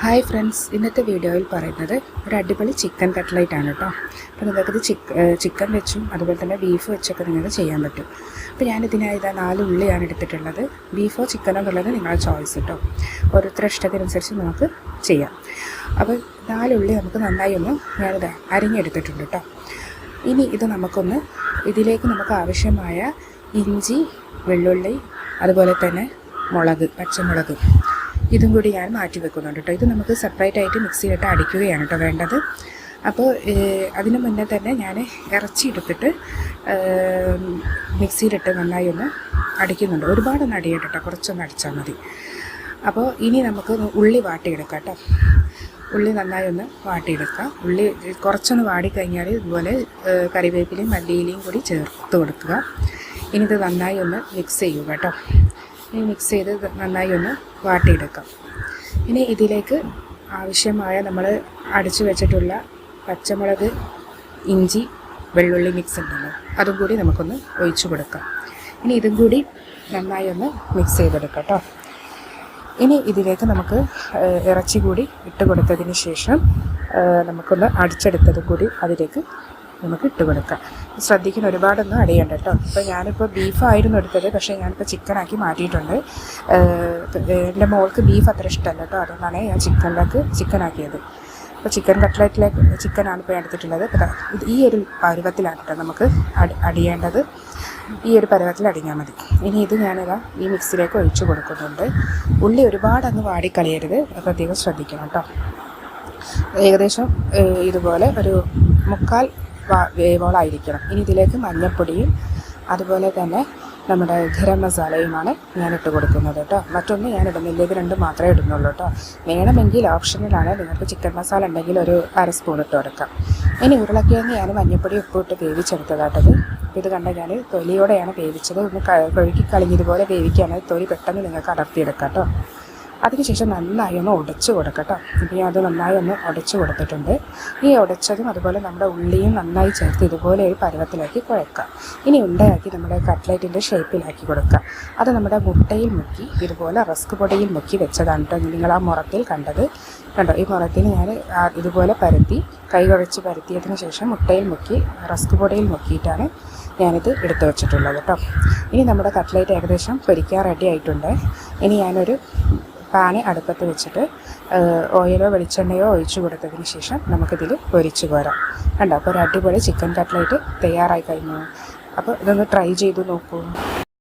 Hi friends ഇന്നത്തെ വീഡിയോയിൽ പറയുന്നത് ഒരു അടിപൊളി ചിക്കൻ കട്ട്ലൈറ്റ് ആണ് കേട്ടോ. അപ്പോൾ നിങ്ങൾക്കത് ചിക്ക് ചിക്കൻ വെച്ചും അതുപോലെ തന്നെ ബീഫ് വെച്ചൊക്കെ നിങ്ങൾക്ക് ചെയ്യാൻ പറ്റും. അപ്പോൾ ഞാനിതിനായി ഇതാ നാല് ഉള്ളിയാണ് എടുത്തിട്ടുള്ളത്. ബീഫോ ചിക്കനോ എന്നുള്ളത് നിങ്ങളുടെ ചോയ്സ് കേട്ടോ. ഓരോരുത്തരുടെ ഇഷ്ടത്തിനനുസരിച്ച് നമുക്ക് ചെയ്യാം. അപ്പോൾ നാല് ഉള്ളി നമുക്ക് നന്നായി ഒന്ന് ഞാനിത് അരിഞ്ഞെടുത്തിട്ടുണ്ട് കേട്ടോ. ഇനി ഇത് നമുക്കൊന്ന് ഇതിലേക്ക് നമുക്ക് ആവശ്യമായ ഇഞ്ചി വെള്ളുള്ളി അതുപോലെ തന്നെ മുളക് പച്ചമുളക്. ഇതും കൂടി ഞാൻ മാറ്റി വെക്കുന്നുണ്ട് കേട്ടോ ഇത് നമുക്ക് സെപ്പറേറ്റ് ആയിട്ട് മിക്സിയിലിട്ട് അടിക്കുകയാണ് കേട്ടോ വേണ്ടത്. അപ്പോൾ അതിന് മുന്നേ തന്നെ ഞാൻ ഇറച്ചി എടുത്തിട്ട് മിക്സിയിലിട്ട് നന്നായി ഒന്ന് അടിക്കുന്നുണ്ട്. ഒരുപാടൊന്നും അടിയണ്ട കേട്ടോ കുറച്ചൊന്ന് അടിച്ചാൽ മതി. അപ്പോൾ ഇനി നമുക്ക് ഉള്ളി വാട്ടിയെടുക്കാം കേട്ടോ ഉള്ളി നന്നായി ഒന്ന് വാട്ടിയെടുക്കാം. ഉള്ളി കുറച്ചൊന്ന് വാടിക്കഴിഞ്ഞാൽ ഇതുപോലെ കറിവേപ്പിലയും മല്ലിയിലയും കൂടി ചേർത്ത് കൊടുക്കുക. ഇനി ഇത് നന്നായി ഒന്ന് മിക്സ് ചെയ്യുക കേട്ടോ മിക്സ് ചെയ്ത് നന്നായി ഒന്ന് വാട്ടിയെടുക്കാം. ഇനി ഇതിലേക്ക് ആവശ്യമായ നമ്മൾ അടിച്ചു വെച്ചിട്ടുള്ള പച്ചമുളക് ഇഞ്ചി വെള്ളുള്ളി മിക്സ് ഉണ്ടല്ലോ. അതും കൂടി നമുക്കൊന്ന് ഒഴിച്ചു കൊടുക്കാം. ഇനി ഇതും കൂടി നന്നായി ഒന്ന് മിക്സ് ചെയ്തെടുക്കാം കേട്ടോ ഇനി ഇതിലേക്ക് നമുക്ക് ഇറച്ചി കൂടി ഇട്ട് കൊടുത്തതിന് ശേഷം നമുക്കൊന്ന് അടിച്ചെടുത്തതും കൂടി അതിലേക്ക് നമുക്ക് ഇട്ട് കൊടുക്കാം. ശ്രദ്ധിക്കുന്ന ഒരുപാടൊന്നും അടിയണ്ട കേട്ടോ. ഇപ്പോൾ ഞാനിപ്പോൾ ബീഫായിരുന്നു എടുത്തത് പക്ഷേ ഞാനിപ്പോൾ ചിക്കനാക്കി മാറ്റിയിട്ടുണ്ട്. എന്റെ മോൾക്ക് ബീഫ് അത്ര ഇഷ്ടമല്ല കേട്ടോ അതുകൊണ്ടാണ് ഞാൻ ചിക്കനിലേക്ക് ചിക്കനാക്കിയത് അപ്പോൾ ചിക്കൻ കട്ട്ലറ്റിലേക്ക് ചിക്കനാണ് ഇപ്പോൾ എടുത്തിട്ടുള്ളത്. ഈ ഒരു പരുവത്തിലാണ് കേട്ടോ നമുക്ക് അടിയേണ്ടത്. ഈ ഒരു പരുവത്തിൽ അടിഞ്ഞാൽ മതി. ഇനി ഇത് ഞാനിതാ ഈ മിക്സിയിലേക്ക് ഒഴിച്ചു കൊടുക്കുന്നുണ്ട്. ഉള്ളി ഒരുപാട് അങ്ങ് വാടിക്കളയരുത് പ്രത്യേകം ശ്രദ്ധിക്കണം കേട്ടോ. ഏകദേശം ഇതുപോലെ ഒരു മുക്കാൽ വേവോളായിരിക്കണം. ഇനി ഇതിലേക്ക് മഞ്ഞൾപ്പൊടിയും അതുപോലെ തന്നെ നമ്മുടെ ഗരം മസാലയുമാണ് ഞാൻ ഇട്ട് കൊടുക്കുന്നത് കേട്ടോ. മറ്റൊന്നും ഞാൻ ഇടുന്നില്ല. ഇത് രണ്ടും മാത്രമേ ഇടുന്നുള്ളൂ കേട്ടോ. വേണമെങ്കിൽ ഓപ്ഷനിലാണ്. നിങ്ങൾക്ക് ചിക്കൻ മസാല ഉണ്ടെങ്കിൽ ഒരു അര സ്പൂൺ ഇട്ട് കൊടുക്കാം. ഇനി ഉരുളക്കിഴങ്ങ് ഞാൻ മഞ്ഞൾപ്പൊടി ഉപ്പ് ഇട്ട് വേവിച്ചെടുത്തതാട്ടത് ഇത്. കണ്ട ഞാൻ തൊലിയോടെയാണ് വേവിച്ചത്. ഒന്ന് കഴുകി കളിഞ്ഞതുപോലെ വേവിക്കുകയാണെങ്കിൽ തൊലി പെട്ടെന്ന് നിങ്ങൾക്ക് അടർത്തിയെടുക്കാം കേട്ടോ. അതിനുശേഷം നന്നായി ഒന്ന് ഉടച്ചു കൊടുക്കട്ടോ. ഞാൻ അത് നന്നായി ഒന്ന് ഉടച്ചു കൊടുത്തിട്ടുണ്ട്. ഈ ഉടച്ചതും അതുപോലെ നമ്മുടെ ഉള്ളിയും നന്നായി ചേർത്ത് ഇതുപോലെ ഒരു പരുവത്തിലാക്കി കുഴക്കാം. ഇനി ഉണ്ടയാക്കി നമ്മുടെ കട്ട്ലേറ്റിന്റെ ഷേപ്പിലാക്കി കൊടുക്കുക അത് നമ്മുടെ മുട്ടയിൽ മുക്കി ഇതുപോലെ റസ്ക് പൊടിയിൽ മുക്കി വെച്ചതാണ് കേട്ടോ നിങ്ങൾ ആ മുറത്തിൽ കണ്ടത്. കണ്ടോ? ഈ മുറത്തിൽ ഞാൻ ഇതുപോലെ പരത്തി കൈ കുഴച്ച് പരത്തിയതിന് ശേഷം മുട്ടയിൽ മുക്കി റസ്ക് പൊടിയിൽ മുക്കിയിട്ടാണ് ഞാനിത് എടുത്തു വെച്ചിട്ടുള്ളത് കേട്ടോ. ഇനി നമ്മുടെ കട്ട്ലൈറ്റ് ഏകദേശം പൊരിക്കാൻ റെഡി ആയിട്ടുണ്ട്. ഇനി ഞാനൊരു പാന് അടുപ്പത്ത് വെച്ചിട്ട് ഓയിലോ വെളിച്ചെണ്ണയോ ഒഴിച്ചു കൊടുത്തതിന് ശേഷം നമുക്കിതിൽ പൊരിച്ചു കോരാം. കണ്ടോ? അപ്പോൾ ഒരു അടിപൊളി ചിക്കൻ കട്ട്ലേറ്റ് തയ്യാറായി കഴിഞ്ഞു. അപ്പോൾ ഇതൊന്ന് ട്രൈ ചെയ്ത് നോക്കൂ.